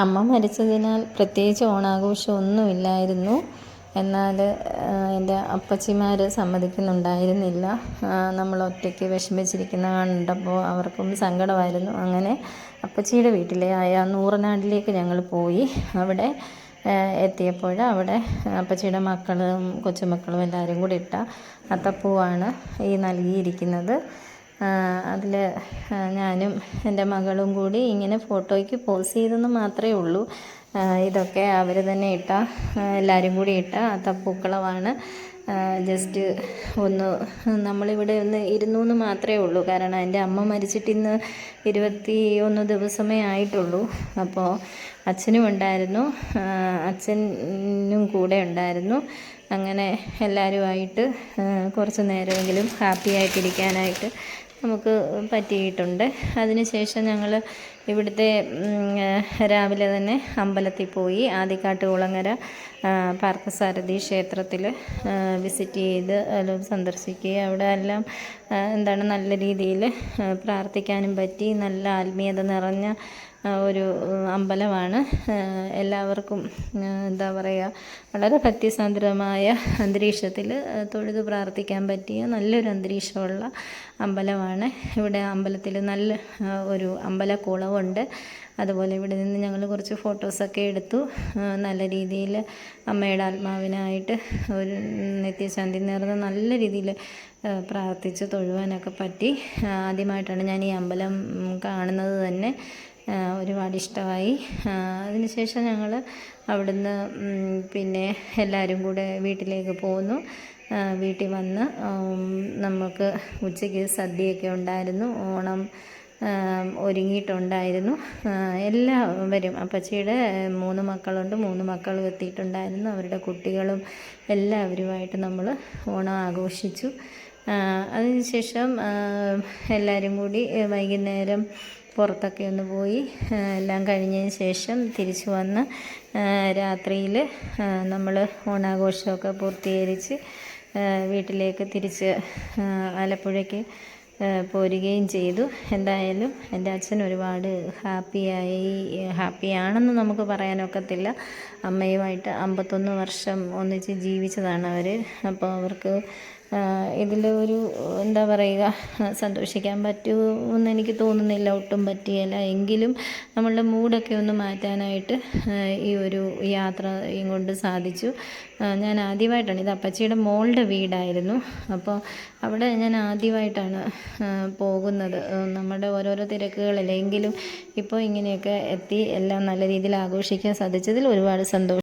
അമ്മ മരിച്ചതിനാൽ പ്രത്യേകിച്ച് ഓണാഘോഷമൊന്നുമില്ലായിരുന്നു. എന്നാൽ എന്റെ അപ്പച്ചിമാർ സമ്മതിക്കുന്നുണ്ടായിരുന്നില്ല. നമ്മൾ ഒറ്റയ്ക്ക് വിഷമിച്ചിരിക്കുന്ന കണ്ടപ്പോൾ അവർക്കും സങ്കടമായിരുന്നു. അങ്ങനെ അപ്പച്ചിയുടെ വീട്ടിലെ ആയ നൂറനാട്ടിലേക്ക് ഞങ്ങൾ പോയി. അവിടെ എത്തിയപ്പോൾ അവിടെ അപ്പച്ചിയുടെ മക്കളും കൊച്ചുമക്കളും എല്ലാവരും കൂടി ഇട്ട അത്തപ്പൂവാണ് ഈ നൽകിയിരിക്കുന്നത്. അതിൽ ഞാനും എന്റെ മകളും കൂടി ഇങ്ങനെ ഫോട്ടോയ്ക്ക് പോസ് ചെയ്തെന്ന് മാത്രമേ ഉള്ളൂ. ഇതൊക്കെ അവർ തന്നെ ഇട്ട എല്ലാവരും കൂടി ഇട്ട തപ്പൂക്കളമാണ് ജസ്റ്റ് ഒന്ന് നമ്മളിവിടെ ഒന്ന് ഇരുന്നു എന്ന് മാത്രമേ ഉള്ളൂ. കാരണം എന്റെ അമ്മ മരിച്ചിട്ട് ഇന്ന് ഇരുപത്തി ഒന്ന് ദിവസമേ ആയിട്ടുള്ളൂ. അപ്പോൾ അച്ഛനും ഉണ്ടായിരുന്നു. അച്ഛനും കൂടെ ഉണ്ടായിരുന്നു. അങ്ങനെ എല്ലാവരുമായിട്ട് കുറച്ച് നേരമെങ്കിലും ഹാപ്പി ആയിട്ടിരിക്കാനായിട്ട് നമുക്ക് പറ്റിയിട്ടുണ്ട്. അതിനുശേഷം ഞങ്ങൾ ഇവിടുത്തെ രാവിലെ തന്നെ അമ്പലത്തിൽ പോയി ആദിക്കാട്ട് കുളങ്ങര പാർത്ഥസാരഥി ക്ഷേത്രത്തിൽ വിസിറ്റ് ചെയ്ത് സന്ദർശിക്കുകയും അവിടെ എല്ലാം എന്താണ് നല്ല രീതിയിൽ പ്രാർത്ഥിക്കാനും പറ്റി നല്ല ആത്മീയത നിറഞ്ഞ ഒരു അമ്പലമാണ്. എല്ലാവർക്കും എന്താ പറയുക വളരെ ഭക്തിസാന്ദ്രമായ അന്തരീക്ഷത്തിൽ തൊഴുത് പ്രാർത്ഥിക്കാൻ പറ്റിയ നല്ലൊരു അന്തരീക്ഷമുള്ള അമ്പലമാണ്. ഇവിടെ അമ്പലത്തിൽ നല്ല ഒരു അമ്പലക്കുളമുണ്ട് അതുപോലെ ഇവിടെ നിന്ന് ഞങ്ങൾ കുറച്ച് ഫോട്ടോസൊക്കെ എടുത്തു. നല്ല രീതിയിൽ അമ്മയുടെ ആത്മാവിനായിട്ട് ഒരു നിത്യശാന്തി നേർന്ന് നല്ല രീതിയിൽ പ്രാർത്ഥിച്ച് തൊഴുവാനൊക്കെ പറ്റി. ആദ്യമായിട്ടാണ് ഞാൻ ഈ അമ്പലം കാണുന്നത് തന്നെ. ഒരുപാട് ഇഷ്ടമായി. അതിനുശേഷം ഞങ്ങൾ അവിടുന്ന് പിന്നെ എല്ലാവരും കൂടെ വീട്ടിലേക്ക് പോന്നു. വീട്ടിൽ വന്ന് നമുക്ക് ഉച്ചയ്ക്ക് സദ്യയൊക്കെ ഉണ്ടായിരുന്നു. ഓണം ഒരുങ്ങിയിട്ടുണ്ടായിരുന്നു. എല്ലാവരും അപ്പച്ചിയുടെ മൂന്ന് മക്കളുണ്ട് മൂന്ന് മക്കളും എത്തിയിട്ടുണ്ടായിരുന്നു. അവരുടെ കുട്ടികളും എല്ലാവരുമായിട്ട് നമ്മൾ ഓണം ആഘോഷിച്ചു. അതിനുശേഷം എല്ലാവരും കൂടി വൈകുന്നേരം പുറത്തൊക്കെ ഒന്ന് പോയി എല്ലാം കഴിഞ്ഞതിന് ശേഷം തിരിച്ചു വന്ന് രാത്രിയിൽ നമ്മൾ ഓണാഘോഷമൊക്കെ പൂർത്തീകരിച്ച് വീട്ടിലേക്ക് തിരിച്ച് ആലപ്പുഴയ്ക്ക് പോരുകയും ചെയ്തു. എന്തായാലും എന്റെ അച്ഛൻ ഒരുപാട് ഹാപ്പിയായി ഹാപ്പിയാണെന്ന് നമുക്ക് പറയാനൊക്കത്തില്ല. അമ്മയുമായിട്ട് അമ്പത്തൊന്ന് വർഷം ഒന്നിച്ച് ജീവിച്ചതാണ് അവർ അപ്പോൾ അവർക്ക് ഇതിൽ ഒരു എന്താ പറയുക സന്തോഷിക്കാൻ പറ്റുമെന്ന് എനിക്ക് തോന്നുന്നില്ല ഒട്ടും പറ്റിയല്ല. എങ്കിലും നമ്മളുടെ മൂഡൊക്കെ ഒന്ന് മാറ്റാനായിട്ട് ഈ ഒരു യാത്രയും കൊണ്ട് സാധിച്ചു. ഞാൻ ആദ്യമായിട്ടാണ് ഇത് അപ്പച്ചിയുടെ മോളുടെ വീടായിരുന്നു. അപ്പോൾ അവിടെ ഞാൻ ആദ്യമായിട്ടാണ് പോകുന്നത്. നമ്മുടെ ഓരോരോ തിരക്കുകളിലെങ്കിലും ഇപ്പോൾ ഇങ്ങനെയൊക്കെ എത്തി എല്ലാം നല്ല രീതിയിൽ ആഘോഷിക്കാൻ സാധിച്ചതിൽ ഒരുപാട് സന്തോഷം.